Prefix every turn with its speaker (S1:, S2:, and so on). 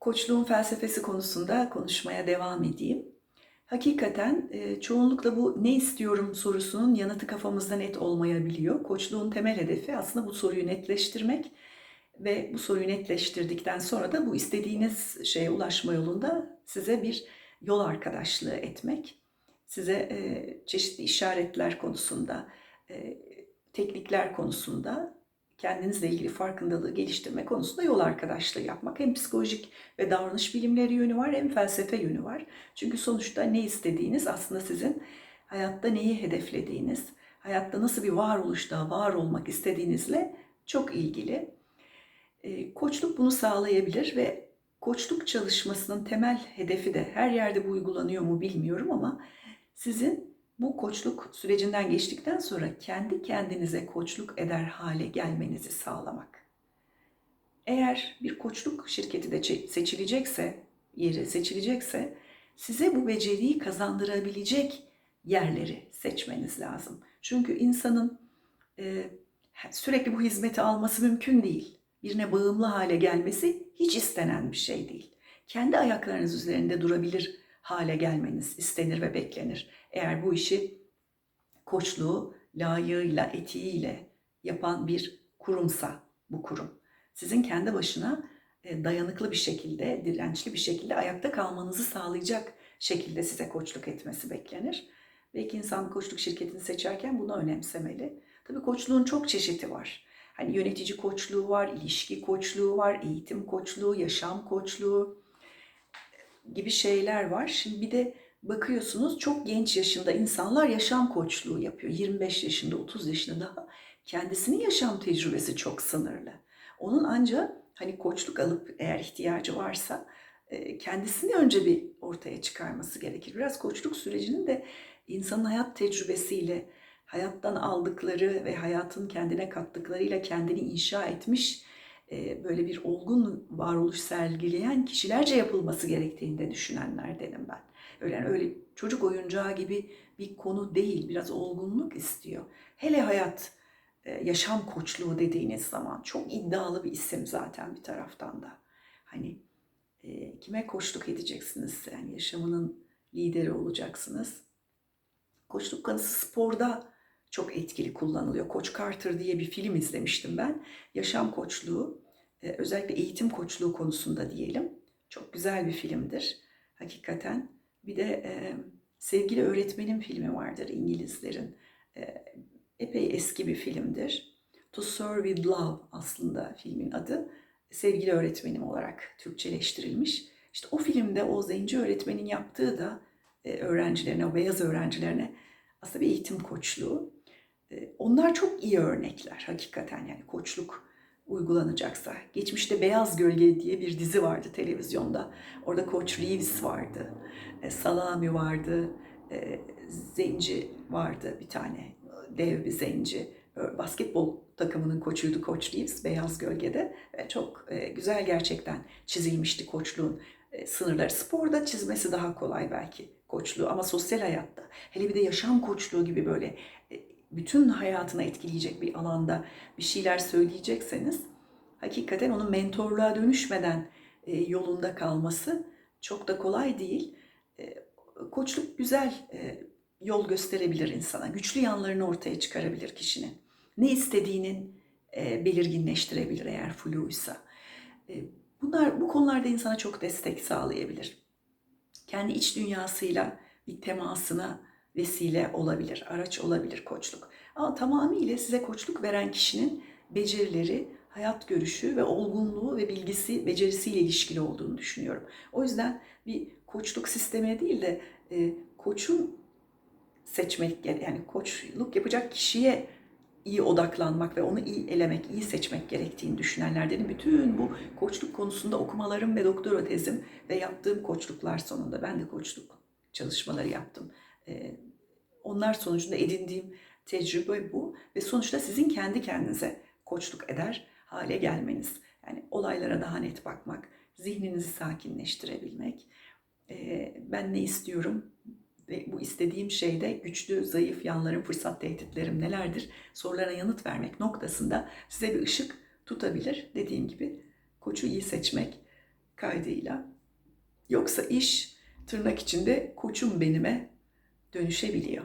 S1: koçluğun felsefesi konusunda konuşmaya devam edeyim. Hakikaten e, çoğunlukla bu ne istiyorum sorusunun yanıtı kafamızda net olmayabiliyor. Koçluğun temel hedefi aslında bu soruyu netleştirmek ve bu soruyu netleştirdikten sonra da bu istediğiniz şeye ulaşma yolunda size bir yol arkadaşlığı etmek, size e, çeşitli işaretler konusunda, e, teknikler konusunda kendinizle ilgili farkındalığı geliştirme konusunda yol arkadaşlığı yapmak. Hem psikolojik ve davranış bilimleri yönü var hem felsefe yönü var. Çünkü sonuçta ne istediğiniz aslında sizin hayatta neyi hedeflediğiniz, hayatta nasıl bir varoluşta var olmak istediğinizle çok ilgili. E, koçluk bunu sağlayabilir ve koçluk çalışmasının temel hedefi de her yerde bu uygulanıyor mu bilmiyorum ama sizin bu koçluk sürecinden geçtikten sonra kendi kendinize koçluk eder hale gelmenizi sağlamak. Eğer bir koçluk şirketi de seçilecekse, yeri seçilecekse size bu beceriyi kazandırabilecek yerleri seçmeniz lazım. Çünkü insanın e, sürekli bu hizmeti alması mümkün değil. Birine bağımlı hale gelmesi hiç istenen bir şey değil. Kendi ayaklarınız üzerinde durabilir hale gelmeniz istenir ve beklenir. Eğer bu işi koçluğu layığıyla, etiğiyle yapan bir kurumsa bu kurum. Sizin kendi başına e, dayanıklı bir şekilde, dirençli bir şekilde ayakta kalmanızı sağlayacak şekilde size koçluk etmesi beklenir. Belki insan koçluk şirketini seçerken bunu önemsemeli. Tabii koçluğun çok çeşidi var. Hani yönetici koçluğu var, ilişki koçluğu var, eğitim koçluğu, yaşam koçluğu gibi şeyler var. Şimdi bir de bakıyorsunuz çok genç yaşında insanlar yaşam koçluğu yapıyor. 25 yaşında, 30 yaşında daha kendisinin yaşam tecrübesi çok sınırlı. Onun ancak hani koçluk alıp eğer ihtiyacı varsa e, kendisini önce bir ortaya çıkarması gerekir. Biraz koçluk sürecinin de insanın hayat tecrübesiyle, hayattan aldıkları ve hayatın kendine kattıklarıyla kendini inşa etmiş böyle bir olgun varoluş sergileyen kişilerce yapılması gerektiğini de düşünenlerdenim ben. Öyle, öyle çocuk oyuncağı gibi bir konu değil, biraz olgunluk istiyor. Hele hayat, e, yaşam koçluğu dediğiniz zaman çok iddialı bir isim zaten bir taraftan da. Hani e, kime koçluk edeceksiniz? Yani yaşamının lideri olacaksınız. Koçluk kanısı sporda çok etkili kullanılıyor. Koç Carter diye bir film izlemiştim ben. Yaşam koçluğu, e, özellikle eğitim koçluğu konusunda diyelim. Çok güzel bir filmdir hakikaten. Bir de e, Sevgili Öğretmenim filmi vardır İngilizlerin. E, epey eski bir filmdir. To Serve With Love aslında filmin adı. Sevgili Öğretmenim olarak Türkçeleştirilmiş. İşte o filmde o zenci öğretmenin yaptığı da e, öğrencilerine, o beyaz öğrencilerine aslında bir eğitim koçluğu. Onlar çok iyi örnekler hakikaten yani koçluk uygulanacaksa. Geçmişte Beyaz Gölge diye bir dizi vardı televizyonda. Orada Coach Reeves vardı, Salami vardı, Zenci vardı bir tane, dev bir Zenci. Basketbol takımının koçuydu Coach Reeves Beyaz Gölge'de. Çok güzel gerçekten çizilmişti koçluğun sınırları. Sporda çizmesi daha kolay belki koçluğu ama sosyal hayatta hele bir de yaşam koçluğu gibi böyle bütün hayatını etkileyecek bir alanda bir şeyler söyleyecekseniz hakikaten onun mentorluğa dönüşmeden e, yolunda kalması çok da kolay değil. E, koçluk güzel e, yol gösterebilir insana. Güçlü yanlarını ortaya çıkarabilir kişinin. Ne istediğinin belirginleştirebilir eğer fluysa. Bunlar bu konularda insana çok destek sağlayabilir. Kendi iç dünyasıyla bir temasına vesile olabilir, araç olabilir koçluk. Ama tamamıyla size koçluk veren kişinin becerileri, hayat görüşü ve olgunluğu ve bilgisi, becerisiyle ilişkili olduğunu düşünüyorum. O yüzden bir koçluk sistemi değil de e, koçun seçmek yani koçluk yapacak kişiye iyi odaklanmak ve onu iyi elemek, iyi seçmek gerektiğini düşünenlerdenim. Bütün bu koçluk konusunda okumalarım ve doktora tezim ve yaptığım koçluklar sonunda ben de koçluk çalışmaları yaptım. Onlar sonucunda edindiğim tecrübe bu ve sonuçta sizin kendi kendinize koçluk eder hale gelmeniz. Yani olaylara daha net bakmak, zihninizi sakinleştirebilmek. Ben ne istiyorum ve bu istediğim şeyde güçlü, zayıf yanlarım, fırsat tehditlerim nelerdir sorulara yanıt vermek noktasında size bir ışık tutabilir. Dediğim gibi koçu iyi seçmek, kaydıyla. Yoksa iş tırnak içinde koçum benime dönüşebiliyor.